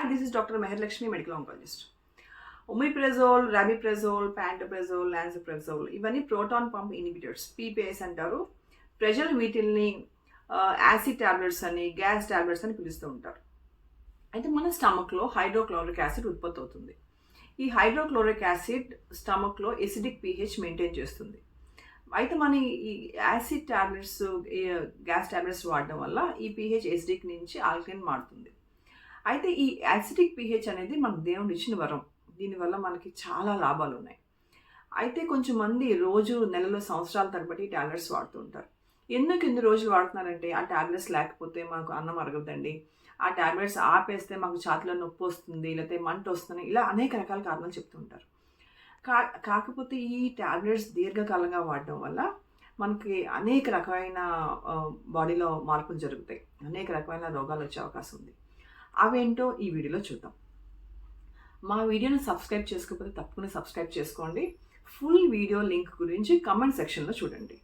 And this is doctor Meherlakshmi, medical oncologist omeprazole rabeprazole pantoprazole lansoprazole ఇవన్నీ proton pump inhibitors PPIs అంటారు. ప్రజలు వీటిల్ని acid tablets అని gas tablets అని పిలుస్తూ ఉంటారు. అయితే మన స్టమక్లో హైడ్రోక్లోరిక్ యాసిడ్ ఉత్పత్తి అవుతుంది. ఈ హైడ్రోక్లోరిక్ యాసిడ్ స్టమక్లో ఎసిడిక్ పీహెచ్ మెయింటైన్ చేస్తుంది. అయితే మన ఈ యాసిడ్ టాబ్లెట్స్ గ్యాస్ టాబ్లెట్స్ వాడడం వల్ల ఈ పీహెచ్ ఎసిడిక్ నుంచి ఆల్కలైన్ మారుతుంది. అయితే ఈ యాసిడిక్ పీహెచ్ అనేది మనకు దేవుడు ఇచ్చిన వరం. దీనివల్ల మనకి చాలా లాభాలు ఉన్నాయి. అయితే కొంచెం మంది రోజు నెలలో సంవత్సరాల తరబడి టాబ్లెట్స్ వాడుతుంటారు. ఎందుకు ఎన్ని రోజులు వాడుతున్నారంటే ఆ టాబ్లెట్స్ లేకపోతే మాకు అన్నం అరగదండి. ఆ ట్యాబ్లెట్స్ ఆపేస్తే మాకు ఛాతిలో నొప్పి వస్తుంది లేకపోతే మంట వస్తుంది ఇలా అనేక రకాల కారణాలు చెప్తుంటారు కా కాకపోతే ఈ ట్యాబ్లెట్స్ దీర్ఘకాలంగా వాడడం వల్ల మనకి అనేక రకమైన బాడీలో మార్పులు జరుగుతాయి. అనేక రకమైన రోగాలు వచ్చే అవకాశం ఉంది. అవేంటో ఈ వీడియోలో చూద్దాం. మా వీడియోను సబ్స్క్రైబ్ చేసుకోకపోతే తప్పకుండా సబ్స్క్రైబ్ చేసుకోండి. ఫుల్ వీడియో లింక్ గురించి కమెంట్ సెక్షన్లో చూడండి.